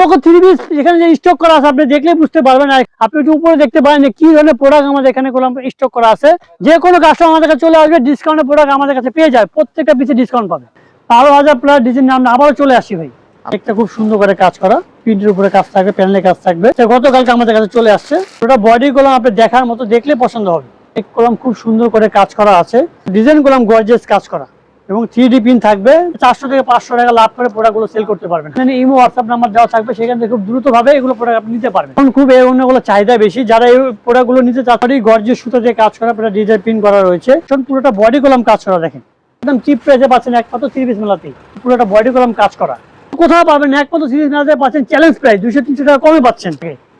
লক্ষ three piece এখানে যে স্টক করা আছে, আপনি দেখলে বুঝতে পারবেন। আর আপনি একটু উপরে দেখতে পারেন কি ধরনের প্রোডাক্ট আমাদের এখানে স্টক করা আছে। যে কোনো কাস্টমার আমাদের কাছে চলে আসবে ডিসকাউন্টের প্রোডাক্ট আমাদের কাছে পেয়ে যায় প্রত্যেকটা পিসে ডিসকাউন্ট পাবে। বারো হাজার প্লাস ডিজাইন আমরা আবারও চলে আসি ভাই। একটা খুব সুন্দর করে কাজ করা। প্রিন্টের উপরে কাজ থাকবে প্যানেলের কাজ থাকবে। গতকালকে আমাদের কাছে চলে আসছে। ওটা বডি কলম আপনি দেখার মতো দেখলে পছন্দ হবে। এই কলম খুব সুন্দর করে কাজ করা আছে। ডিজাইন কলম গর্জেস কাজ করা। এবং থ্রি ডি পিন থাকবে। চারশো থেকে পাঁচশো টাকা লাভ করে প্রোডাক্টগুলো সেল করতে পারবেন। এখানে ইমো হোয়াটসঅ্যাপ নাম্বার দেওয়া থাকবে, সেখান থেকে খুব দ্রুত ভাবে এগুলো প্রোডাক্ট আপনি নিতে পারবেন। এখন খুব এই অন্যগুলো চাহিদা বেশি, যারা এই প্রোডাক্টগুলো নিতে চাচ্ছেন গর্জের সুতো দিয়ে কাজ করা পুরো ডিজাইন পিন করা রয়েছে। এখন পুরোটা বডি কলম কাজ করা, দেখেন। একদম চিপ প্রাইসে পাচ্ছেন একমাত্র থ্রি পিস মেলাতেই। পুরোটা বডি কলম কাজ করা। কোথাও পাবেন একমাত্র থ্রি মেলাতে পাচ্ছেন চ্যালেঞ্জ প্রাইস দুশো তিনশো টাকা কমে পাচ্ছেন।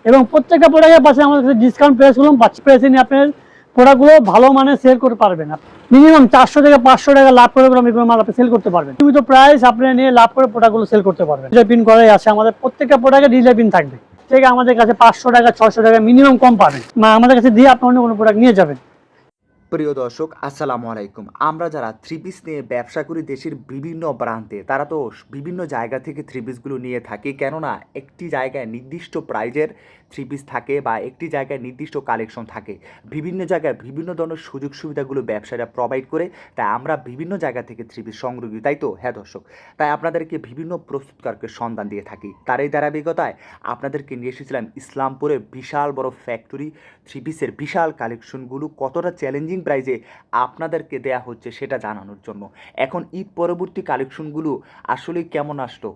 এবং প্রত্যেকটা প্রোডাক্টে পাচ্ছেন আমাদের ডিসকাউন্ট প্রাইসগুলো পাচ্ছি প্রাইসে নিয়ে আপনার প্রোডাক্টগুলো ভালো মানে সেল করতে পারবেন মিনিমাম চারশো থেকে পাঁচশো টাকা লাভ করে এগুলো মাল আপনি সেল করতে পারবেন। তুমি তো প্রাইস আপনি নিয়ে লাভ করে প্রোডাক্টগুলো সেল করতে পারবেন। ডিজাইন পিন করাই আছে, আমাদের প্রত্যেকটা প্রোডাক্টে ডিজাইন পিন থাকবে। থেকে আমাদের কাছে পাঁচশো টাকা ছশো টাকা মিনিমাম কম পাবেন। আমাদের কাছে দিয়ে আপনি অন্য কোনো প্রোডাক্ট নিয়ে যাবেন। প্রিয় দর্শক, আসসালামু আলাইকুম। আমরা যারা থ্রি পিস নিয়ে ব্যবসা করি দেশের বিভিন্ন প্রান্তে, তারা তো বিভিন্ন জায়গা থেকে থ্রি পিসগুলো নিয়ে থাকি। কেননা একটি জায়গায় নির্দিষ্ট প্রাইজের থ্রি পিস থাকে বা একটি জায়গায় নির্দিষ্ট কালেকশন থাকে। বিভিন্ন জায়গায় বিভিন্ন ধরনের সুযোগ সুবিধাগুলো ব্যবসায়ীরা প্রোভাইড করে, তাই আমরা বিভিন্ন জায়গা থেকে থ্রি পিস সংগ্রহ তাই তো? হ্যাঁ দর্শক। তাই আপনাদেরকে বিভিন্ন প্রস্তুতকারকে সন্ধান দিয়ে থাকি। তার এই ধারাবাহিকতায় আপনাদেরকে নিয়ে এসেছিলাম ইসলামপুরে বিশাল বড় ফ্যাক্টরি থ্রি পিসের বিশাল কালেকশনগুলো, কতটা চ্যালেঞ্জিং প্রাইজে আপনাদেরকে দেয়া হচ্ছে সেটা জানানোর জন্য। এখন ঈদ পরবর্তী কালেকশনগুলো আসলে কেমন আসলো?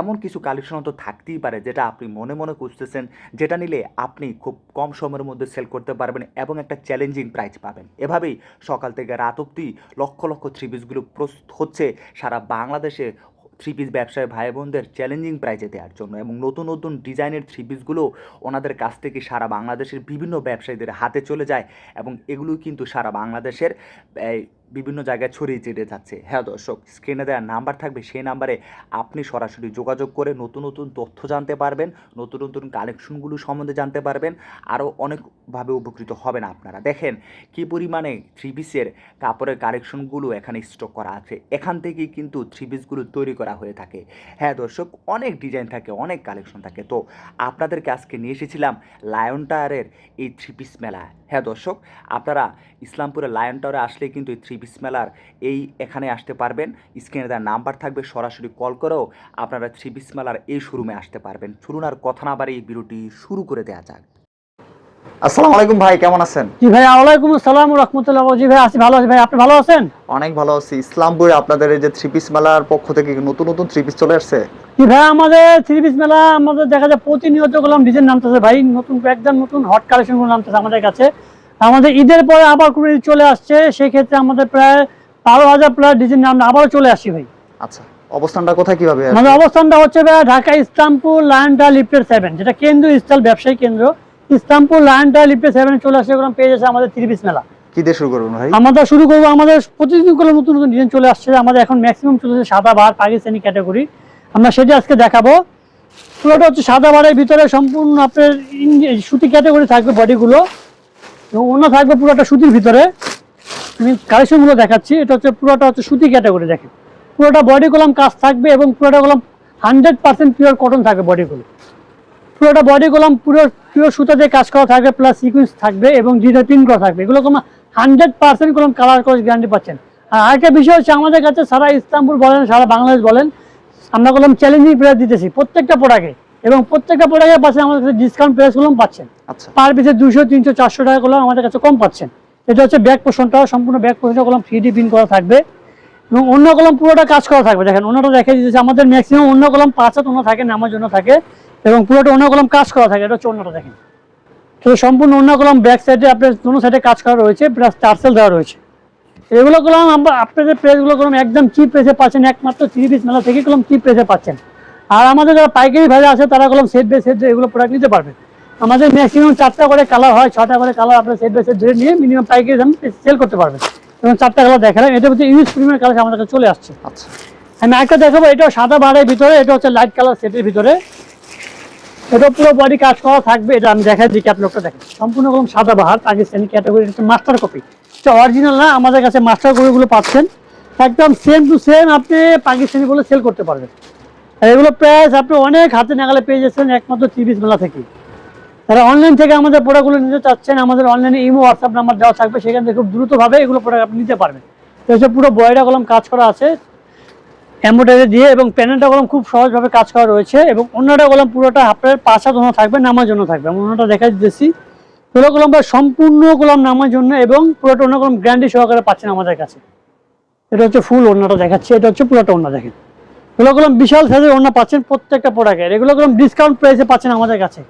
এমন কিছু কালেকশন তো থাকতেই পারে যেটা আপনি মনে মনে খুঁজতেছেন, যেটা নিলে আপনি খুব কম সময়ের মধ্যে সেল করতে পারবেন এবং একটা চ্যালেঞ্জিং প্রাইস পাবেন। এভাবেই সকাল থেকে রাত অবধি লক্ষ লক্ষ থ্রি পিসগুলো প্রস্তুত হচ্ছে সারা বাংলাদেশে থ্রি পিস ব্যবসায়ী ভাই বোনদের চ্যালেঞ্জিং প্রাইজে দেওয়ার জন্য এবং নতুন নতুন ডিজাইনের থ্রি পিসগুলো ওনাদের কাছ থেকে সারা বাংলাদেশের বিভিন্ন ব্যবসায়ীদের হাতে চলে যায় এবং এগুলো কিন্তু সারা বাংলাদেশের বিভিন্ন জায়গায় ছড়িয়ে ছিটিয়ে যাচ্ছে। হ্যাঁ দর্শক স্ক্রিনে দেওয়ার নাম্বার থাকবে, সেই নাম্বারে আপনি সরাসরি যোগাযোগ করে নতুন নতুন তথ্য জানতে পারবেন, নতুন নতুন কালেকশনগুলো সম্বন্ধে জানতে পারবেন। আরও অনেকভাবে উপকৃত হবেন আপনারা। দেখেন কী পরিমাণে থ্রি পিসের কাপড়ের কালেকশনগুলো এখানে স্টক করা আছে। এখান থেকেই কিন্তু থ্রি পিসগুলো তৈরি করা হয়ে থাকে। হ্যাঁ দর্শক, অনেক ডিজাইন থাকে, অনেক কালেকশন থাকে। তো আপনাদেরকে আজকে নিয়ে এসেছিলাম লায়ন টায়ারের এই থ্রি পিস মেলা। হ্যাঁ দর্শক, আপনারা ইসলামপুরের লায়ন টাওয়ারে আসলে কিন্তু এই থ্রি পিস মেলার এই এখানে আসতে পারবেন। স্ক্রিনে তার নাম্বার থাকবে সরাসরি কল করেও আপনারা থ্রি পিস মেলার এই শোরুমে আসতে পারবেন। চলুন আর কথা না বাড়ি এই ভিডিওটি শুরু করে দেওয়া যাক। আসসালামু আলাইকুম ভাই কেমন আছেন? জি ভাই ওয়ালাইকুম আসসালাম রহমতুল্লাহ জি ভাই আছি ভালো আছি ভাই আপনি ভালো আছেন? অনেক ভালো আছি। ইসলামপুরে আপনাদের এই যে থ্রি পিস মেলার পক্ষ থেকে নতুন নতুন থ্রি পিস চলে আসছে? জি ভাই আমাদের থ্রি পিস মেলা আমাদের দেখা যায় প্রতিনিয়ত ডিজাইন নামতেছে ভাই। নতুন একদম নতুন হট কালেকশনগুলো নামতেছে আমাদের কাছে। আমাদের ঈদের পরে আবার কুড়ি চলে আসছে সেই ক্ষেত্রে আমাদের প্রায় বারো হাজার প্লাস ডিজাইন নাম আবারও চলে আসি ভাই। আচ্ছা অবস্থানটা কোথায় কীভাবে আমাদের অবস্থানটা হচ্ছে ঢাকা ইসলামপুর লায়নটা লিফটেড সেভেন যেটা কেন্দ্র স্থল ব্যবসায়ী কেন্দ্র। ইসলামপুর লায়নটা লিফটেড সেভেন চলে আসে ওরকম পেয়ে যাচ্ছে আমাদের পিস মেলা। কি দিয়ে শুরু করবেন ভাই? আমরা শুরু করব আমাদের প্রতিদিন করে নতুন নতুন ডিজাইন চলে আসছে। আমাদের এখন ম্যাক্সিমাম চলেছে সাদা বার পাকিস্তানি ক্যাটাগরি আমরা সেটা আজকে দেখাবো। পুরোটা হচ্ছে সাদা বারের ভিতরে সম্পূর্ণ আপনার সুতি ক্যাটাগরি থাকবে বডিগুলো এবং অন্য থাকবে পুরোটা সুতির ভিতরে। আমি কালেকশনগুলো দেখাচ্ছি। এটা হচ্ছে পুরোটা হচ্ছে সুতি ক্যাটাগরি, দেখেন। পুরোটা বডি কলম কাজ থাকবে এবং পুরোটা কলম হান্ড্রেড পার্সেন্ট পিওর কটন থাকবে বডিগুলো পুরোটা বডি কলম পুরো পিওর সুতা দিয়ে কাজ করা থাকবে প্লাস সিকুয়েন্স থাকবে এবং ডিজাইন প্রিন্ট করা থাকবে। এগুলো কোনো হান্ড্রেড পার্সেন্ট কলম কালার করে গ্যারান্টি পাচ্ছেন। আর আরেকটা বিষয় হচ্ছে, আমাদের কাছে সারা ইস্তাম্বুল বলেন, সারা বাংলাদেশ বলেন, আমরা কলম চ্যালেঞ্জিং প্রাইস দিতেছি। প্রত্যেকটা প্রোডাক্টে এবং প্রত্যেকটা প্রোডাক্টের পাশে আমাদের কাছে ডিসকাউন্ট প্রাইস কলম পাচ্ছেন। আচ্ছা। পার পিসে দুশো তিনশো চারশো টাকা কলম আমাদের কাছে কম পাচ্ছেন। এটা হচ্ছে ব্যাক পোষণটা সম্পূর্ণ ব্যাক পোষণটা কলম থ্রি ডি প্রিন্ট করা থাকবে। এবং অন্য কলম পুরোটা কাজ করা থাকবে। দেখেন অন্যটা দেখে দিতেছে আমাদের ম্যাক্সিমাম অন্য কলম পাঁচ হাত অন্য থাকে নামার জন্য থাকে। এবং পুরোটা অন্য কলম কাজ করা থাকে এটা হচ্ছে অন্যটা দেখেন। তো সম্পূর্ণ অন্য কলম ব্যাক সাইডে আপনার দুটো সাইডে কাজ করা রয়েছে প্লাস চার্সেল দেওয়া রয়েছে। এগুলো কলম আমরা আপনাদের প্রেসগুলো কলম একদম চিপ প্রেসে পাচ্ছেন একমাত্র থ্রি পিস মেলা থেকে কলম চিপ প্রেসে পাচ্ছেন। আর আমাদের যারা পাইকারি ভাজা আছে তারা কলম সেট বাই সেট এগুলো প্রোডাক্ট নিতে পারবে। আমাদের ম্যাক্সিমাম চারটা করে কালার হয় ছটা করে কালার আপনার সেট বাই সেট ধরে নিয়ে মিনিমাম পাইকারি দাম সেল করতে পারবেন। এবং চারটা কালার দেখালাম এটা হচ্ছে ইউজ প্রিমিয়ার কালার আমাদের কাছে চলে আসছে। আচ্ছা। আমি একটা দেখাবো এটা সাদা বারের ভিতরে এটা হচ্ছে লাইট কালার সেটের ভিতরে। এটা পুরো বডি কাজ করা থাকবে এটা আমি দেখাই দিই ক্যাটলগটা দেখেন। সম্পূর্ণ রকম সাদা বাহার পাকিস্তানি ক্যাটাগরি হচ্ছে মাস্টার কপি এটা অরিজিনাল না আমাদের কাছে মাস্টার কপিগুলো পাচ্ছেন। একদম সেম টু সেম আপনি পাকিস্তানি বলে সেল করতে পারবেন। আর এগুলো প্রাইস আপনি অনেক হাতে নাগালে পেয়ে যাচ্ছেন একমাত্র ত্রিশ মেলা থেকে। তারা অনলাইন থেকে আমাদের প্রোডাক্টগুলো নিতে চাচ্ছেন, আমাদের অনলাইনে ইমো হোয়াটসঅ্যাপ নাম্বার দেওয়া থাকবে, সেখান থেকে খুব দ্রুতভাবে এগুলো প্রোডাক্ট আপনি নিতে পারবেন। তো হচ্ছে পুরো বয়ডা কলম কাজ করা আছে। এম্বোটারি দিয়ে এবং প্যানেলটা কলম খুব সহজভাবে কাজ করা রয়েছে এবং অন্যটা কলম পুরোটা আপনার হাত অন্য থাকবে, নামার জন্য থাকবে। আমি অন্যটা দেখা দিতেছি। পুরো কলমটা সম্পূর্ণ কলম নামার জন্য এবং পুরোটা অন্য কলম গ্যারান্টি সহকারে পাচ্ছেন আমাদের কাছে। এটা হচ্ছে ফুল ওড়নাটা দেখাচ্ছে, এটা হচ্ছে পুরোটা ওড়না দেখেন। এগুলো কলম বিশাল সাইজের ওড়না পাচ্ছেন প্রত্যেকটা প্রোডাক্টের এগুলো কলম ডিসকাউন্ট প্রাইসে পাচ্ছেন আমাদের কাছে।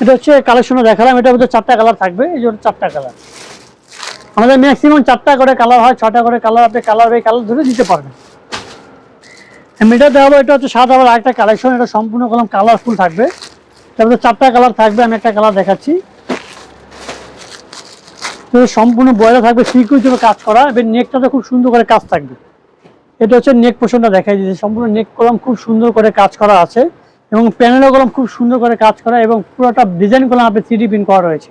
এটা হচ্ছে কালেকশনে দেখালাম, এটার মধ্যে চারটা কালার থাকবে, এই যে ওটা চারটা কালার আমাদের ম্যাক্সিমাম চারটা করে কালার হয়, ছটা করে কালার আপনি কালার বাই কালার ধরে দিতে পারবেন। এটা দেখাবো এটা হচ্ছে সাদা আবার আরেকটা কালেকশন এটা সম্পূর্ণ কলম কালারফুল থাকবে। তারপরে চারটা কালার থাকবে, আমি একটা কালার দেখাচ্ছি। সম্পূর্ণ বয়লা থাকবে সিকিউরিটি কাজ করা এবং নেকটাতে খুব সুন্দর করে কাজ থাকবে। এটা হচ্ছে নেক পোষণটা দেখাই দিয়েছে। সম্পূর্ণ নেক কলম খুব সুন্দর করে কাজ করা আছে এবং প্যানেলও কলম খুব সুন্দর করে কাজ করা এবং পুরোটা ডিজাইন কলম আপনি থ্রি পিন করা রয়েছে।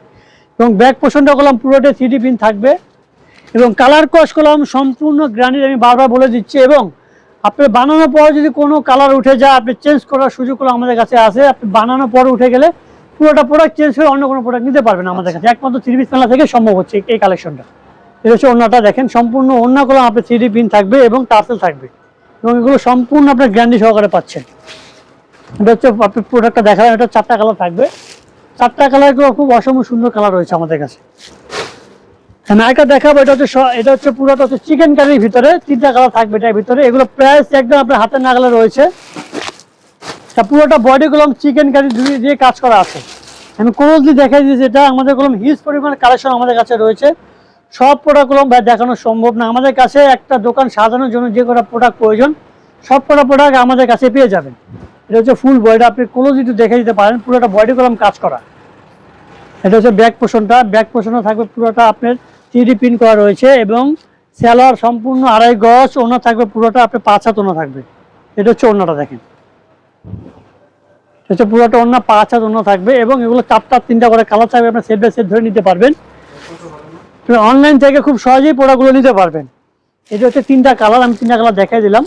এবং ব্যাক পোষণটা কলম পুরোটা থ্রি পিন থাকবে এবং কালার কস কলম সম্পূর্ণ গ্রানিট আমি বারবার বলে দিচ্ছি এবং আপনি বানানোর পর যদি কোনো কালার উঠে যায়, আপনি চেঞ্জ করার সুযোগগুলো আমাদের কাছে আছে। আপনি বানানোর পর উঠে গেলে পুরোটা প্রোডাক্ট চেঞ্জ করে অন্য কোনো প্রোডাক্ট নিতে পারবেন আমাদের কাছে। একমাত্র থ্রি পিস থেকে সম্ভব হচ্ছে এই কালেকশনটা এটা হচ্ছে অন্যটা দেখেন। সম্পূর্ণ কলম আপনার থ্রি পিন থাকবে এবং টার্সেল থাকবে। এবং এগুলো সম্পূর্ণ আপনার গ্যারান্টি সহকারে পাচ্ছেন। এটা হচ্ছে আপনি প্রোডাক্টটা দেখালাম, এটা চারটা কালার থাকবে। চারটা কালারগুলো খুব অসম সুন্দর কালার রয়েছে আমাদের কাছে। আমি আরেকটা দেখাবো, এটা হচ্ছে এটা হচ্ছে পুরোটা হচ্ছে চিকেন কারির ভিতরে, তিনটা কালার থাকবে এটার ভিতরে। এগুলো প্রাইস একদম আপনার হাতের নাগালে রয়েছে। পুরোটা বডি চিকেন কারি দিয়ে দিয়ে কাজ করা আছে। আমি ক্লোজলি দেখাই দিয়েছি, এটা আমাদের কলম হিউজ পরিমাণ কালেকশন আমাদের কাছে রয়েছে। সব প্রোডাক্ট কলম ভাই দেখানো সম্ভব না। আমাদের কাছে একটা দোকান সাজানোর জন্য যে কটা প্রোডাক্ট প্রয়োজন, সব কটা প্রোডাক্ট আমাদের কাছে পেয়ে যাবেন। এটা হচ্ছে ফুল বডিটা আপনি ক্লোজ একটু দেখে দিতে পারেন, পুরোটা বডি কলম কাজ করা। এটা হচ্ছে ব্যাক পোষণটা ব্যাক পোষণও থাকবে পুরোটা আপনার থ্রি পিন করা রয়েছে এবং স্যালোয়ার সম্পূর্ণ আড়াই গজ ওনা থাকবে, পুরোটা আপনার পাঁচ হাত ওনা থাকবে। এটা হচ্ছে ওনাটা দেখেন। এটা হচ্ছে পুরোটা ওনা পাঁচ হাত ওনা থাকবে এবং এগুলো চারটা তিনটা করে কালার থাকবে আপনার সেট বাই সেট ধরে নিতে পারবেন। অনলাইন থেকে খুব সহজেই প্রোডাক্টগুলো নিতে পারবেন। এটা হচ্ছে তিনটা কালার আমি তিনটা কালার দেখাই দিলাম।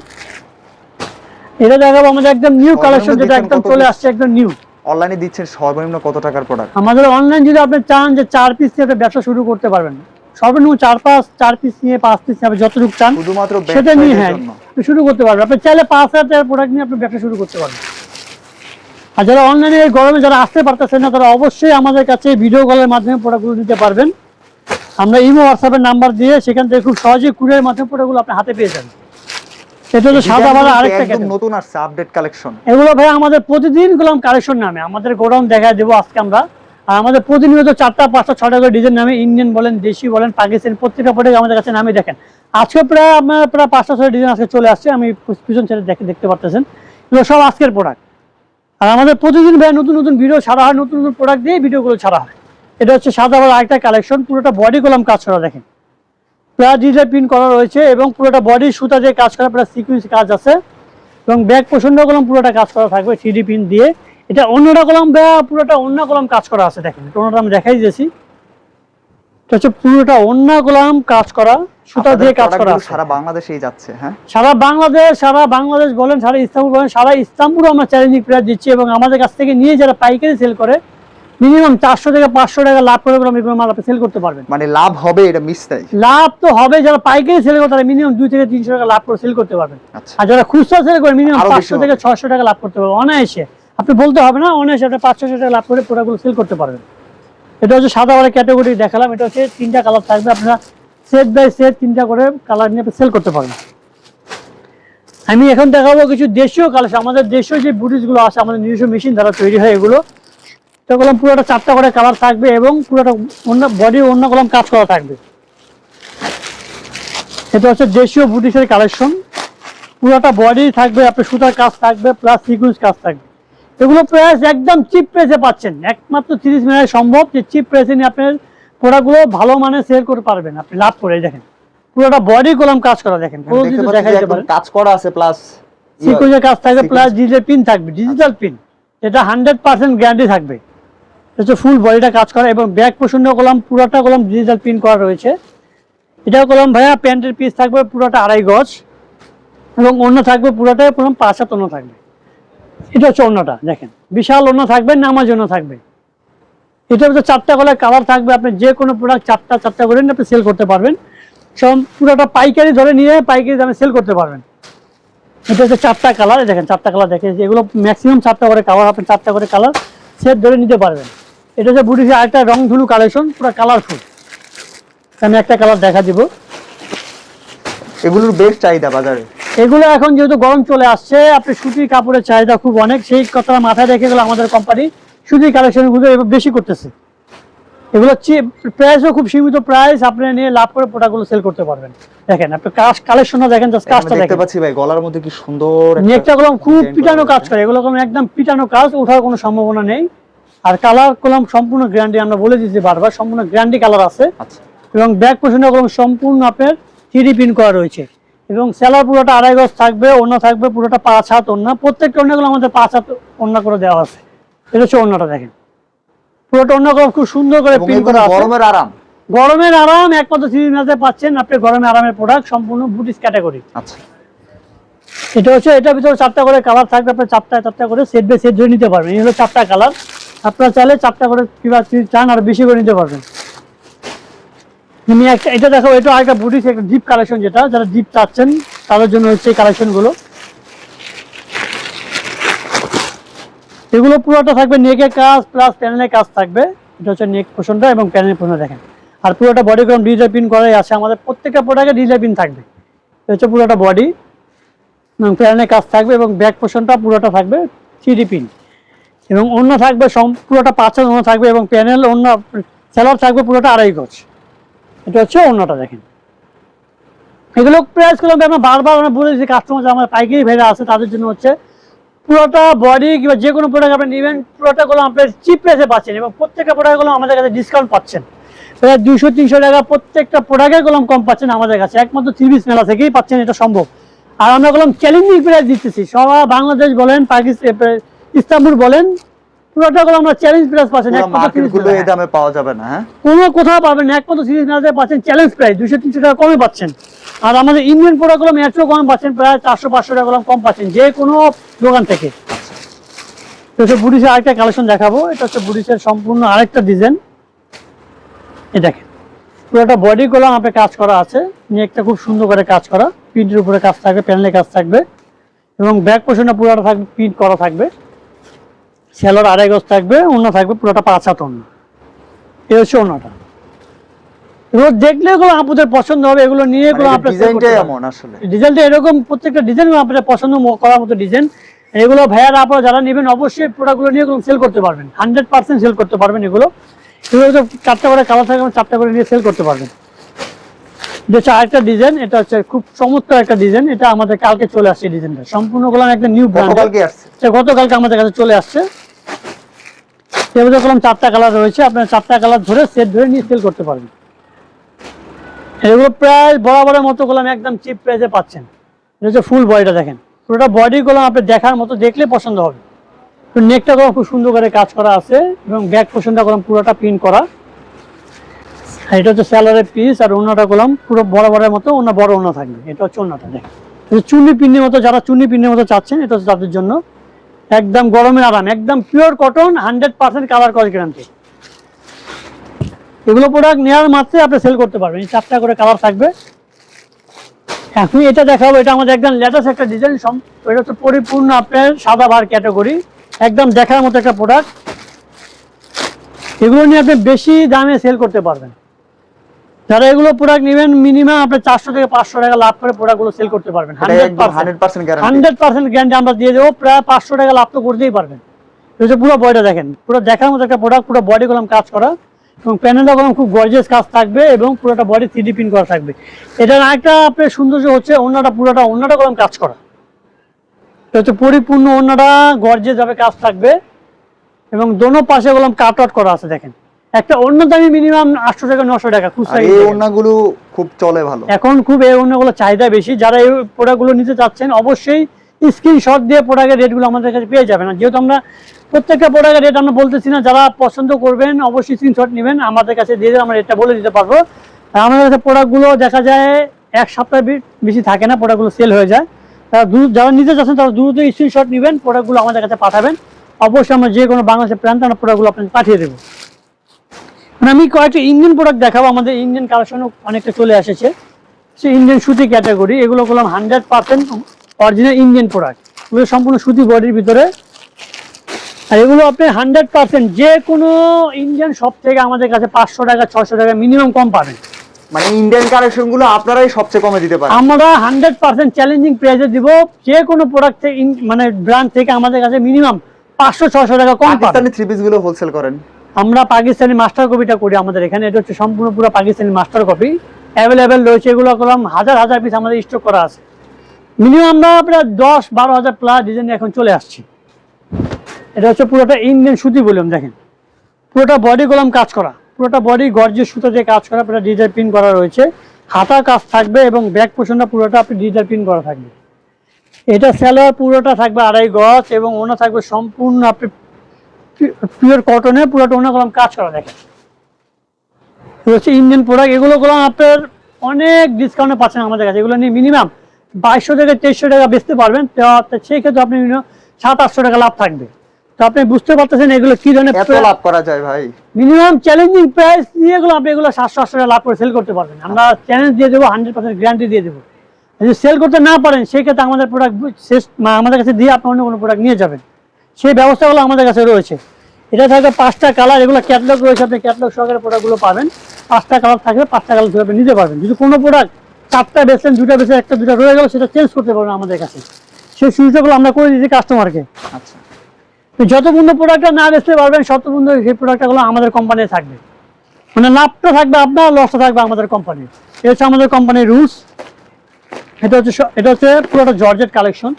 এটা দেখাবো আমাদের একদম নিউ কালেকশন যেটা একদম চলে আসছে একদম নিউ অনলাইনে দিচ্ছেন সর্বনিম্ন কত টাকার প্রোডাক্ট আমাদের অনলাইন যদি আপনি চান যে চার পিস দিয়ে আপনি ব্যবসা শুরু করতে পারবেন সর্বনিম্ন চার পাঁচ চার পিস নিয়ে পাঁচ পিস নিয়ে আপনি যতটুকু চান শুধুমাত্র সেটা নিয়ে হ্যাঁ শুরু করতে পারবেন। আপনি চাইলে পাঁচ হাজার টাকার প্রোডাক্ট নিয়ে আপনি ব্যবসা শুরু করতে পারবেন। আর যারা অনলাইনে এই গরমে যারা আসতে পারতেছেন না তারা অবশ্যই আমাদের কাছে ভিডিও কলের মাধ্যমে প্রোডাক্টগুলো নিতে পারবেন। আমরা ইমো হোয়াটসঅ্যাপের নাম্বার দিয়ে সেখান থেকে খুব সহজেই কুরিয়ার মাধ্যমে প্রোডাক্টগুলো আপনি হাতে পেয়ে যাবেন। এটা হচ্ছে সাদা ভালো আরেকটা একদম নতুন আসছে আপডেট কালেকশন এগুলো ভাই আমাদের প্রতিদিন গোলাম কালেকশন নামে। আমাদের গোডাউন দেখা দেবো আজকে আমরা। আর আমাদের প্রতিনিয়ত চারটা পাঁচটা ছটা করে ডিজাইন নামে। ইন্ডিয়ান বলেন দেশি বলেন পাকিস্তানি প্রত্যেকটা প্রোডাক্ট আমাদের কাছে নামে দেখেন। আজকে প্রায় আপনার প্রায় পাঁচটা ছটা ডিজাইন আজকে চলে আসছে। আমি পিছন ছেড়ে দেখে দেখতে পারতেছেন। এগুলো সব আজকের প্রোডাক্ট আর আমাদের প্রতিদিন ভাই নতুন নতুন ভিডিও ছাড়া হয়। নতুন নতুন প্রোডাক্ট দিয়ে ভিডিওগুলো ছাড়া হয়। এটা হচ্ছে সাদা বড় আরেকটা কালেকশন পুরোটা বডি কলম কাজ করা দেখেন। প্রায় ডিজাইন প্রিন্ট করা রয়েছে এবং পুরোটা বডি সুতা দিয়ে কাজ করা প্রায় সিকুয়েন্স কাজ আছে। এবং ব্যাগ প্রচণ্ড কলম পুরোটা কাজ করা থাকবে থ্রি পিন দিয়ে। এটা অন্যটা কলম পুরোটা অন্য কলম কাজ করা আছে দেখেন অন্যটা আমি দেখাই দিয়েছি। এটা হচ্ছে পুরোটা অন্য কলম কাজ করা সুতা দিয়ে কাজ করা সারা বাংলাদেশেই যাচ্ছে হ্যাঁ? সারা বাংলাদেশ সারা বাংলাদেশ বলেন সারা ইসলামপুর বলেন সারা ইসলামপুর আমরা চ্যালেঞ্জিং প্রাইস দিচ্ছি এবং আমাদের কাছ থেকে নিয়ে যারা পাইকারি সেল করে মিনিমাম চারশো থেকে পাঁচশো টাকা লাভ করে মাল আপনি সেল করতে পারবেন। মানে লাভ হবে এটা মিস নাই লাভ তো হবে যারা পাইকারি সেল করে তারা মিনিমাম দুই থেকে তিনশো টাকা লাভ করে সেল করতে পারবেন। আচ্ছা। আর যারা খুচরা সেল করে মিনিমাম পাঁচশো থেকে টাকা লাভ করতে পারবেন। অনায়াসে। আপনি বলতে হবে না অনায়াসে আপনি পাঁচশো টাকা লাভ করে প্রোডাক্টগুলো সেল করতে পারবেন। এটা হচ্ছে সাদা ক্যাটাগরি দেখালাম এটা হচ্ছে তিনটা কালার থাকবে আপনারা সেট বাই সেট তিনটা করে কালার নিয়ে সেল করতে পারবেন। আমি এখন দেখাবো কিছু দেশীয় কালেকশন আমাদের দেশীয় যে বুটিসগুলো আছে আমাদের নিজস্ব মেশিন দ্বারা তৈরি হয় এগুলো। তো কলম পুরোটা চারটা করে কালার থাকবে এবং পুরোটা অন্য বডি অন্য কলম কাজ করা থাকবে। এটা হচ্ছে দেশীয় বুটিসের কালেকশন পুরোটা বডি থাকবে আপনার সুতার কাজ থাকবে প্লাস সিকুয়েন্স কাজ থাকবে। এগুলো প্রাইস একদম চিপ প্রাইসে পাচ্ছেন। একমাত্র তিরিশ মিনিট সম্ভব যে চিপ প্রাইসে নিয়ে আপনার প্রোডাক্টগুলো ভালো মানে সেল করতে পারবেন। আপনি লাভ করে দেখেন পুরোটা বডি কলম কাজ করা দেখেন। কাজ করা আছে প্লাস সিকুয়েন্সের কাজ থাকবে প্লাস ডিজিটাল পিন থাকবে। ডিজিটাল পিন এটা হান্ড্রেড পার্সেন্ট গ্যারান্টি থাকবে। হচ্ছে ফুল বডিটা কাজ করা এবং ব্যাক পোষণ কলম, পুরোটা কলম ডিজিটাল প্রিন্ট করা রয়েছে। এটাও কলম ভাইয়া, প্যান্টের পিস থাকবে পুরোটা আড়াই গজ এবং অন্য থাকবে পুরোটাই কলম পাঁচ হাত অন্য থাকবে। এটা হচ্ছে অন্যটা, দেখেন। বিশাল অন্য থাকবে, নামাজ অন্য থাকবে। এটা হচ্ছে চারটা করে কালার থাকবে, আপনি যে কোনো প্রোডাক্ট চারটা চারটা করে আপনি সেল করতে পারবেন। সব পুরোটা পাইকারি ধরে নিয়ে পাইকারি দামে সেল করতে পারবেন। এটা হচ্ছে চারটা কালার দেখেন চারটা কালার দেখেন, এগুলো ম্যাক্সিমাম চারটা করে কালার আপনি চারটা করে কালার সেট ধরে নিতে পারবেন। এটা হচ্ছে বুটিসের আরেকটা রং ধুলু কালেকশন পুরো কালারফুল আমি একটা কালার দেখা দিব। এগুলোর বেশ চাহিদা বাজারে। এগুলো এখন যেহেতু গরম চলে আসছে আপনি সুতির কাপড়ের চাহিদা খুব অনেক সেই কথা মাথায় রেখে গেলে আমাদের কোম্পানি সুতির কালেকশনগুলো এবার বেশি করতেছে। এগুলো প্রাইসও খুব সীমিত প্রাইস আপনি নিয়ে লাভ করে প্রোডাক্টগুলো সেল করতে পারবেন। দেখেন আপনি কাজ কালেকশনটা দেখেন জাস্ট কাজটা দেখতে পাচ্ছি ভাই গলার মধ্যে কি সুন্দর একটা নেকটা কলম খুব পিটানো কাজ করে এগুলো কলম একদম পিটানো কাজ ওঠার কোনো সম্ভাবনা নেই। আর কালার কলম সম্পূর্ণ গ্যারান্টি আমরা বলে দিচ্ছি বারবার সম্পূর্ণ গ্যারান্টি কালার আছে। আচ্ছা। এবং ব্যাক পোষণের কলম সম্পূর্ণ আপনার থ্রি পিন করা রয়েছে। এবং সেলার পুরোটা আড়াই গজ থাকবে অন্য থাকবে পুরোটা পাঁচ হাত অন্য প্রত্যেকটা অন্যগুলো আমাদের পাঁচ হাত অন্য করে দেওয়া আছে। এটা হচ্ছে অন্যটা দেখেন। পুরোটা অন্য কলম খুব সুন্দর করে পিন করা গরমের আরাম। গরমের আরাম একমাত্র থ্রি ম্যাচে পাচ্ছেন আপনি গরমের আরামের প্রোডাক্ট সম্পূর্ণ বুটিস ক্যাটাগরি আচ্ছা। এটা হচ্ছে এটার ভিতরে চারটা করে কালার থাকবে আপনার চারটা চারটা করে সেট বাই সেট ধরে নিতে পারবেন। এই হলো চারটা কালার আপনারা চাইলে চারটা করে কিংবা চান আর বেশি করে নিতে পারবেন। এটা দেখো, এটা আরেকটা বুটিস একটা ডিপ কালেকশন যেটা, যারা ডিপ চাচ্ছেন, তাদের জন্য হচ্ছে এই কালেকশনগুলো এগুলো পুরোটা থাকবে নেকের কাজ প্লাস প্যানেলের কাজ থাকবে। এটা হচ্ছে নেক পোষণটা এবং প্যানেলের পোষণ দেখেন। আর পুরোটা বডি কম ডিজাইন পিন করাই আছে। আমাদের প্রত্যেকটা প্রোডাক্টে ডিজাইন পিন থাকবে। এটা হচ্ছে পুরোটা বডি এবং প্যানেলের কাজ থাকবে এবং ব্যাক পোর্শনটা পুরোটা থাকবে থ্রি পিন এবং অন্য থাকবে পুরোটা পাঁচের অন্য থাকবে এবং প্যানেল অন্য সেলার থাকবে পুরোটা আড়াই গজ। এটা হচ্ছে অন্যটা দেখেন। এগুলো প্রাইসগুলো আমরা বারবার আমরা বলেছি কাস্টমার আমার পাইকারি ভেড়া আছে, তাদের জন্য হচ্ছে পুরোটা বডি কিংবা যে কোনো প্রোডাক্ট আপনি নেবেন পুরোটাগুলো আপনার চিপ প্রাইসে পাচ্ছেন এবং প্রত্যেকটা প্রোডাক্টগুলো আমাদের কাছে ডিসকাউন্ট পাচ্ছেন। প্রায় দুশো তিনশো টাকা প্রত্যেকটা প্রোডাক্টের কলম কম পাচ্ছেন আমাদের কাছে। একমাত্র থ্রি মেলা থেকেই পাচ্ছেন এটা সম্ভব। আর আমরা বললাম চ্যালেঞ্জিং প্রাইস দিতেছি। সবাই বাংলাদেশ বলেন, পাকিস্তান ইস্তাম্বুল বলেন পুরোটা গুলো আমরা চ্যালেঞ্জ প্রাইস পাচ্ছেন পুরো একমাত্র মার্কেট 30 গুলো এই দামে পাওয়া যাবে না হ্যাঁ? কোনো কোথাও পাবেন না একমাত্র সিরিজ মেলাতে পাচ্ছেন চ্যালেঞ্জ প্রাইস দুশো তিনশো টাকা কমে পাচ্ছেন। আর আমাদের ইন্ডিয়ান প্রোডাক্টগুলো একশো কম পাচ্ছেন প্রায় চারশো পাঁচশো টাকা কম পাচ্ছেন যে কোনো দোকান থেকে। তো হচ্ছে বুডিসের আরেকটা কালেকশন দেখাবো এটা হচ্ছে বুডিসের সম্পূর্ণ আরেকটা ডিজাইন এই দেখেন পুরোটা বডি কলম আপনার কাজ করা আছে নেকটা খুব সুন্দর করে কাজ করা প্রিন্টের উপরে কাজ থাকবে প্যানেলে কাজ থাকবে এবং ব্যাক পোর্শনটা পুরোটা থাকবে প্রিন্ট করা থাকবে। সেলোর আড়াই গজ থাকবে অন্য থাকবে পুরোটা পাঁচ হাত অন্য এই হচ্ছে অন্যটা এগুলো দেখলে এগুলো আপনাদের পছন্দ হবে এগুলো নিয়ে এগুলো আপনার ডিজাইনটাই এমন আসলে। ডিজাইনটা এরকম প্রত্যেকটা ডিজাইন আপনাদের পছন্দ করার মতো ডিজাইন। এগুলো ভাইয়ারা আপনারা যারা নেবেন অবশ্যই প্রোডাক্টগুলো নিয়ে এগুলো সেল করতে পারবেন। হান্ড্রেড পার্সেন্ট সেল করতে পারবেন এগুলো। এগুলো তো চারটা করে কালার থাকে চারটা করে নিয়ে সেল করতে পারবেন। এটা আরেকটা ডিজাইন এটা হচ্ছে খুব চমৎকার একটা ডিজাইন এটা আমাদের কালকে চলে আসছে ডিজাইনটা সম্পূর্ণ করলাম একটা নিউ ব্র্যান্ড গতকালকে আসছে। গতকালকে আমাদের কাছে চলে আসছে। এবারে করলাম চারটা কালার রয়েছে, আপনার চারটা কালার ধরে সেট ধরে নিয়ে সেল করতে পারবেন এগুলো প্রায় বরাবরের মতো করলাম একদম চিপ প্রাইসে পাচ্ছেন। হচ্ছে ফুল বডিটা দেখেন। পুরোটা বডি করলাম আপনি দেখার মতো দেখলে পছন্দ হবে। নেকটা করলাম খুব সুন্দর করে কাজ করা আছে এবং ব্যাক পোর্শনটা করলাম পুরোটা প্রিন্ট করা। এটা হচ্ছে স্যালারের পিস আর অন্যটা করলাম পুরো বরাবরের মতো অন্য বড় অন্য থাকবে। এটা হচ্ছে অন্যটা দেখেন। এটা চুন্নি পিন্নির মতো, যারা চুন্নি পিন্নির মতো চাচ্ছেন, এটা হচ্ছে তাদের জন্য। একদম গরমের আরাম একদম pure cotton hundred percent colour কস গ্যারান্টি এগুলো প্রোডাক্ট নেওয়ার মাত্রে আপনি সেল করতে পারবেন, এই চারটা করে কালার থাকবে। এখন এটা দেখাবো, এটা আমাদের একদম লেটেস্ট একটা ডিজাইন এটা হচ্ছে পরিপূর্ণ আপনার সাদা বার ক্যাটাগরি একদম দেখার মতো একটা প্রোডাক্ট এগুলো নিয়ে আপনি বেশি দামে সেল করতে পারবেন। যারা এগুলো প্রোডাক্ট নেবেন মিনিমাম আপনি চারশো থেকে পাঁচশো টাকা লাভ করে প্রোডাক্টগুলো সেল করতে পারবেন। হান্ড্রেড পার্সেন্ট গ্যারান্টি আমরা দিয়ে দেবো প্রায় পাঁচশো টাকা লাভ তো করতেই পারবেন। এই পুরো বডিটা দেখেন পুরো দেখার মতো একটা প্রোডাক্ট পুরো বডি কলম কাজ করা এবং প্যানেলটা কলম খুব গর্জিয়াস কাজ থাকবে এবং পুরোটা বডি থ্রি পিন করা থাকবে। এটার আরেকটা আপনার সৌন্দর্য হচ্ছে অন্যটা পুরোটা অন্যটা কলম কাজ করা। হচ্ছে পরিপূর্ণ অন্যটা গর্জিয়াস ভাবে কাজ থাকবে। এবং দোনো পাশে কলম কাট আউট করা আছে দেখেন। একটা অন্য দামি মিনিমাম আটশো টাকা নশো টাকা খুচরা এই কিনতে খুব চলে ভালো। এখন খুব এই অন্যগুলো চাহিদা বেশি। যারা এই প্রোডাক্টগুলো নিতে চাচ্ছেন অবশ্যই স্ক্রিনশট দিয়ে প্রোডাক্টের রেটগুলো আমাদের কাছে পেয়ে যাবেন। আর যেহেতু আমরা প্রত্যেকটা প্রোডাক্টের রেট আমরা বলতেছি না যারা পছন্দ করবেন অবশ্যই স্ক্রিনশট নেবেন। আমাদের কাছে দিয়ে আমরা রেটটা বলে দিতে পারব। আমাদের কাছে প্রোডাক্টগুলো দেখা যায় এক সপ্তাহ বেশি থাকে না প্রোডাক্টগুলো সেল হয়ে যায়। তারা দ্রুত যারা নিতে চাচ্ছেন তারা দ্রুত স্ক্রিনশট নেবেন প্রোডাক্টগুলো আমাদের কাছে পাঠাবেন। অবশ্যই আমরা যে কোনো বাংলাদেশের প্ল্যান আমরা প্রোডাক্টগুলো আপনাকে পাঠিয়ে দেবো। মানে আমি কয়েকটা ইঞ্জিন প্রোডাক্ট দেখাবো আমাদের ইন্ডিয়ান কালেকশনও অনেকটা চলে এসেছে। সে ইন্ডিয়ান সুতি ক্যাটাগরি এগুলো করলাম hundred percent original engine product এগুলো সম্পূর্ণ সুতি বডির ভিতরে। আর এগুলো আপনি হান্ড্রেড পার্সেন্ট যে কোনো ইন্ডিয়ান শপ থেকে আমাদের কাছে পাঁচশো টাকা ছশো টাকা মিনিমাম কম পাবেন। মানে ইন্ডিয়ান কালেকশনগুলো আপনারাই সবচেয়ে কমে দিতে পারেন। আমরা হান্ড্রেড পার্সেন্ট চ্যালেঞ্জিং প্রাইসে দিব যে কোনো প্রোডাক্ট থেকে মানে ব্র্যান্ড থেকে আমাদের কাছে মিনিমাম পাঁচশো ছশো টাকা কম পাবেন। পাকিস্তানি থ্রি পিসগুলো হোলসেল করেন। আমরা পাকিস্তানি মাস্টার কপিটা করি আমাদের এখানে। এটা হচ্ছে সম্পূর্ণ পুরো পাকিস্তানি মাস্টার কপি অ্যাভেলেবেল রয়েছে, এগুলো করলাম হাজার হাজার পিস আমাদের স্টক করা আছে। মিনিমাম আমরা প্রায় দশ বারো হাজার প্লাস ডিজাইন এখন চলে আসছি। এটা হচ্ছে পুরোটা ইন্ডিয়ান সুতি বললাম দেখেন। পুরোটা বডি কলম কাজ করা। পুরোটা বডি গর্জের সুতো দিয়ে কাজ করা পুরো ডিজাইন প্রিন্ট করা রয়েছে। হাতা কাজ থাকবে এবং ব্যাক পোর্শনটা পুরোটা আপনি ডিজাইন প্রিন্ট করা থাকবে। এটা স্যালোয়ার পুরোটা থাকবে আড়াই গজ এবং ওনা থাকবে সম্পূর্ণ আপনি পিওর কটনে পুরো টোনা কলম কাজ করা দেখেন। হচ্ছে ইন্ডিয়ান প্রোডাক্ট এগুলো করলাম আপনার অনেক ডিসকাউন্টে পাচ্ছেন আমাদের কাছে। এগুলো নিয়ে মিনিমাম বাইশশো থেকে তেইশশো টাকা বেচতে পারবেন। সেই ক্ষেত্রে আপনি সাত আটশো টাকা লাভ থাকবে। তো আপনি বুঝতে পারতেছেন এগুলো কি ধরনের লাভ করা যায় ভাই। মিনিমাম চ্যালেঞ্জিং প্রাইস দিয়ে এগুলো আপনি এগুলো সাতশো আটশো টাকা লাভ করে সেল করতে পারবেন। আমরা চ্যালেঞ্জ দিয়ে দেবো হান্ড্রেড পার্সেন্ট গ্যারান্টি দিয়ে দেবো। যদি সেল করতে না পারেন সেই ক্ষেত্রে আমাদের প্রোডাক্ট শেষ আমাদের কাছে দিয়ে আপনি অন্য কোনো প্রোডাক্ট নিয়ে যাবেন। সেই ব্যবস্থাগুলো আমাদের কাছে রয়েছে। এটা থাকবে পাঁচটা কালার এগুলো ক্যাটলগ রয়েছে আপনি ক্যাটলগ সহকারে প্রোডাক্টগুলো পাবেন। পাঁচটা কালার থাকবে পাঁচটা কালার ধরে আপনি নিতে পারবেন। যদি কোনো প্রোডাক্ট চারটা বেচলেন দুটা বেচে একটা দুটা রয়ে গেল সেটা চেঞ্জ করতে পারবেন আমাদের কাছে। সেই সুবিধাগুলো আমরা করে দিচ্ছি কাস্টমারকে আচ্ছা। যত পর্যন্ত প্রোডাক্টটা না বেচতে পারবেন তত পর্যন্ত সেই প্রোডাক্টগুলো আমাদের কোম্পানি থাকবে। মানে লাভটা থাকবে আপনার লসটা থাকবে আমাদের কোম্পানির এটা হচ্ছে আমাদের কোম্পানির রুলস এটা হচ্ছে এটা হচ্ছে পুরোটা georgette collection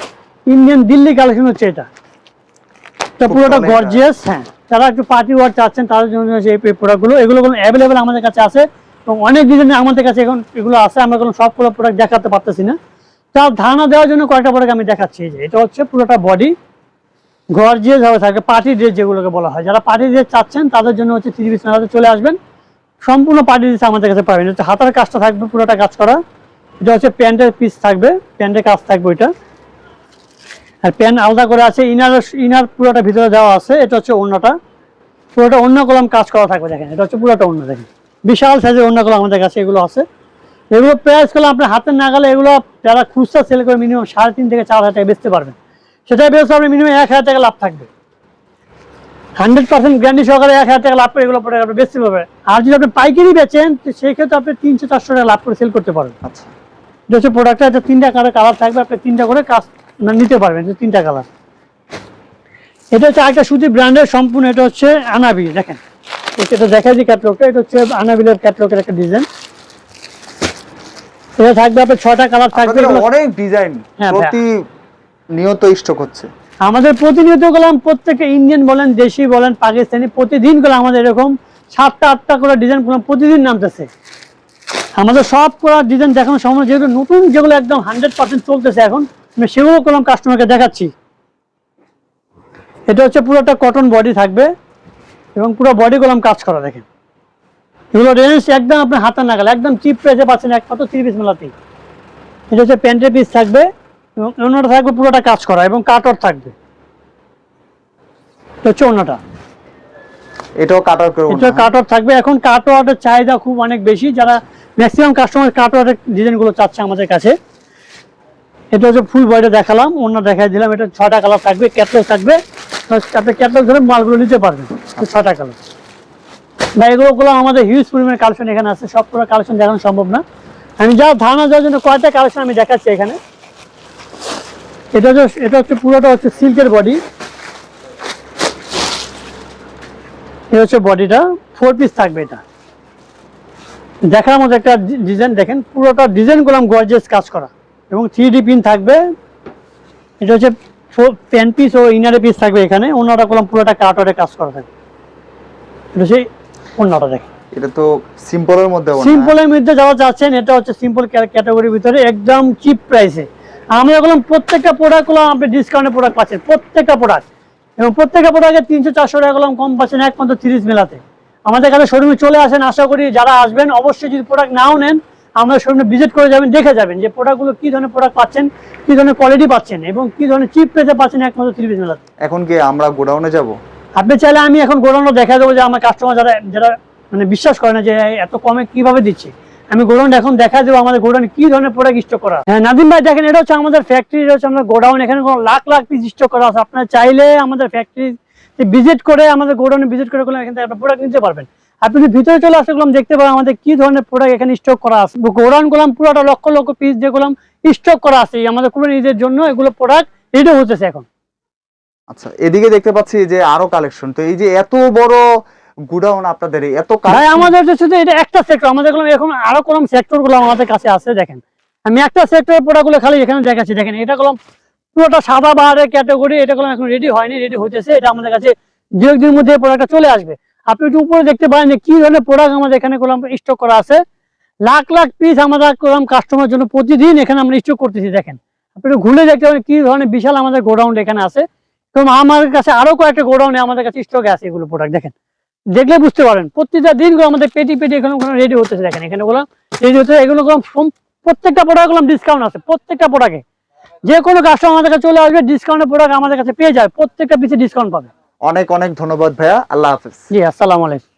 Indian Delhi collection হচ্ছে এটা। খুব পুরোটা গর্জিয়াস হ্যাঁ। যারা একটু পার্টি ওয়ার চাচ্ছেন তাদের জন্য এই প্রোডাক্টগুলো এগুলো অ্যাভেলেবেল আমাদের কাছে আছে। এবং অনেক ডিজাইনের আমাদের কাছে এখন এগুলো আছে। আমরা কোনো সবগুলো প্রোডাক্ট দেখাতে পারতেছি না। তার ধারণা দেওয়ার জন্য কয়েকটা প্রোডাক্ট আমি দেখাচ্ছি। যে এটা হচ্ছে পুরোটা বডি গর্জিয়াস ভাবে থাকে। পার্টি ড্রেস যেগুলোকে বলা হয়। যারা পার্টি ড্রেস চাচ্ছেন তাদের জন্য হচ্ছে থ্রি পিস মেলাতে চলে আসবেন। সম্পূর্ণ পার্টি ড্রেস আমাদের কাছে পাবেন। হচ্ছে হাতার কাজটা থাকবে পুরোটা কাজ করা। এটা হচ্ছে প্যান্টের পিস থাকবে। প্যান্টের কাজ থাকবে ওইটা। আর প্যান্ট আলাদা করে আছে ইনার ইনার পুরোটা ভিতরে দেওয়া আছে এটা হচ্ছে অন্যটা পুরোটা অন্য কলম কাজ করা থাকবে দেখেন এটা হচ্ছে পুরোটা অন্য দেখেন। বিশাল সাইজের অন্য কলম আমাদের কাছে এগুলো আছে। এগুলো প্রাইস করলে আপনার হাতের নাগালে এগুলো যারা খুচরা সেল করে মিনিমাম সাড়ে তিন থেকে চার হাজার টাকা বেচতে পারবেন। সেটাই বেরোচ্ছে আপনি মিনিমাম এক হাজার টাকা লাভ থাকবে। হান্ড্রেড পার্সেন্ট গ্যারান্টি সহকারে এক হাজার টাকা লাভ করে এগুলো প্রোডাক্ট আপনি বেচতে পারবেন। আর যদি আপনি পাইকারি বেচেন সেই ক্ষেত্রে আপনি তিনশো চারশো টাকা লাভ করে সেল করতে পারবেন। আচ্ছা। এটা হচ্ছে প্রোডাক্টটা তিনটা কালার কালার থাকবে আপনি তিনটা করে কাজ নিতে পারবেন যে তিনটা কালার এটা হচ্ছে একটা সুতি ব্র্যান্ডের সম্পূর্ণ এটা হচ্ছে আনাবি দেখেন। এটা- দেখা যায় ক্যাটলগটা এটা হচ্ছে আনাবিলের ক্যাটলগের একটা ডিজাইন এটা থাকবে আপনার ছটা কালার থাকবে। অনেক ডিজাইন প্রতি নিয়ত স্টক হচ্ছে। আমাদের প্রতিনিয়ত গেলাম প্রত্যেকে ইন্ডিয়ান বলেন দেশি বলেন পাকিস্তানি প্রতিদিন করে আমাদের এরকম সাতটা আটটা করে ডিজাইন করলাম প্রতিদিন নামতেছে। আমাদের সব করার ডিজাইন দেখানো সম্ভব না, যেহেতু নতুন যেগুলো একদম হান্ড্রেড পার্সেন্ট চলতেছে এখন আমি সেগুলো করলাম কাস্টমারকে দেখাচ্ছি। এটা হচ্ছে পুরোটা কটন বডি থাকবে এবং পুরো বডি কলম কাজ করা দেখেন। এগুলো রেঞ্জ একদম আপনার হাতে নাগাল একদম চিপ প্রাইসে পাচ্ছেন একমাত্র থ্রি পিস মেলাতেই। এটা হচ্ছে প্যান্টের পিস থাকবে এবং অন্যটা থাকবে পুরোটা কাজ করা এবং কাটর থাকবে। এটা হচ্ছে অন্যটা এটাও কাটার এটা কাটর থাকবে। এখন চাহিদা খুব অনেক বেশি যারা ম্যাক্সিমাম কাস্টমার কাটোয়ারের ডিজাইনগুলো চাচ্ছে আমাদের কাছে। এটা হচ্ছে ফুল বয়টা দেখালাম অন্য দেখাই দিলাম, এটা ছটা কালার থাকবে, ক্যাটলগ থাকবে আপনি ক্যাটলগ ধরে মালগুলো নিতে পারবেন ছটা কালার। বা এগুলো গুলো আমাদের হিউজ পরিমাণে কালেকশন এখানে আছে, সব পুরো কালেকশন দেখানো সম্ভব না। আমি যা ধারণা দেওয়ার জন্য কয়টা কালেকশন আমি দেখাচ্ছি এখানে। এটা হচ্ছে এটা হচ্ছে পুরোটা হচ্ছে সিল্কের বডি এটা হচ্ছে বডিটা ফোর পিস থাকবে এটা। দেখার মতো একটা ডিজাইন দেখেন, পুরোটা ডিজাইন করলাম গর্জেস কাজ করা। এবং থ্রি ডি পিন থাকবে। এটা হচ্ছে প্যান্ট পিস ও ইনারে পিস থাকবে এখানে। অন্যটা করলাম পুরোটা কাটরে কাজ করা থাকবে। এটা সেই অন্যটা দেখেন। এটা তো সিম্পলের মধ্যে সিম্পলের মধ্যে যাচ্ছেন এটা হচ্ছে সিম্পল ক্যাটাগরির ভিতরে একদম চিপ প্রাইসে আমরা বললাম প্রত্যেকটা প্রোডাক্টগুলো আপনি ডিসকাউন্টে প্রোডাক্ট পাচ্ছেন প্রত্যেকটা প্রোডাক্ট এবং প্রত্যেকটা প্রোডাক্টে তিনশো চারশো টাকা করলাম কম পাচ্ছেন একমাত্র তিরিশ মেলাতে। আমাদের কাছে শোরুমে চলে আসেন আশা করি যারা আসবেন অবশ্যই যদি প্রোডাক্ট নাও নেন আমাদের শোরুমে ভিজিট করে যাবেন দেখে যাবেন যে প্রোডাক্টগুলো কি ধরনের প্রোডাক্ট পাচ্ছেন কি ধরনের কোয়ালিটি পাচ্ছেন এবং কি ধরনের চিপ প্রেসে পাচ্ছেন একমাত্র পিস মেলাতে। এখন কি আমরা গোডাউনে যাব? আপনি চাইলে আমি এখন গোডাউনও দেখা দেবো যে আমার কাস্টমার যারা যারা মানে বিশ্বাস করে না যে এত কমে কীভাবে দিচ্ছে। আমি গোডাউন এখন দেখা দেবো আমাদের গোডাউনে কি ধরনের প্রোডাক্ট স্টক করা। হ্যাঁ নাদিম ভাই দেখেন এটা হচ্ছে আমাদের ফ্যাক্টরি এটা হচ্ছে আমাদের গোডাউন এখানে কোনো লাখ লাখ পিস স্টক করা আছে। আপনারা চাইলে আমাদের ফ্যাক্টরি ভিজিট করে আমাদের গোডাউনে ভিজিট করে এখান থেকে আপনার প্রোডাক্ট নিতে পারবেন। আপনি যদি ভিতরে চলে আসতে গেলাম দেখতে পাবেন আমাদের কি ধরনের প্রোডাক্ট এখানে স্টক করা আছে। গোডাউন করলাম পুরোটা লক্ষ লক্ষ পিস করলাম স্টক করা আছে। আমাদের পুরো নিজের জন্য এগুলো প্রোডাক্ট রেডি হতেছে এখন। আচ্ছা এদিকে দেখতে পাচ্ছি যে আরও কালেকশন তো এই যে এত বড় গোডাউন আপনাদের এত ভাই আমাদের যে শুধু এটা একটা সেক্টর আমাদেরগুলো এখন আরও কোন সেক্টরগুলো আমাদের কাছে আছে দেখেন। আমি একটা সেক্টরের প্রোডাক্টগুলো খালি এখানে দেখাচ্ছি দেখেন। এটা করলাম পুরোটা সাদা বাহারের ক্যাটাগরি এটা করলাম এখন রেডি হয়নি রেডি হইতেছে। এটা আমাদের কাছে দু একদিনের মধ্যে প্রোডাক্টটা চলে আসবে। আপনি একটু উপরে দেখতে পারেন যে কি ধরনের প্রোডাক্ট আমাদের এখানে করলাম স্টক করা আছে। লাখ লাখ পিস আমাদের করলাম কাস্টমার জন্য প্রতিদিন এখানে আমরা স্টক করতেছি, দেখেন। আপনি একটু ঘুরে দেখতে পারেন কি ধরনের বিশাল আমাদের গোডাউন এখানে আছে। এবং আমাদের কাছে আরও কয়েকটা গোডাউনে আমাদের কাছে স্টকে আছে এগুলো প্রোডাক্ট দেখেন। দেখলে বুঝতে পারেন প্রত্যেকটা দিনগুলো আমাদের পেটি পেটি এখানে ওখানে রেডি হতেছে, দেখেন। এখানে গুলো রেডি হচ্ছে এগুলো প্রত্যেকটা প্রোডাক্টগুলো ডিসকাউন্ট আছে, প্রত্যেকটা প্রোডাক্টে যে কোনো কাস্টমার আমাদের কাছে চলে আসবে ডিসকাউন্টের প্রোডাক্ট আমাদের কাছে পেয়ে যায় প্রত্যেকটা পিসে ডিসকাউন্ট পাবে। অনেক অনেক ধন্যবাদ ভাইয়া। আল্লাহ হাফিজ। জি আসসালামু আলাইকুম।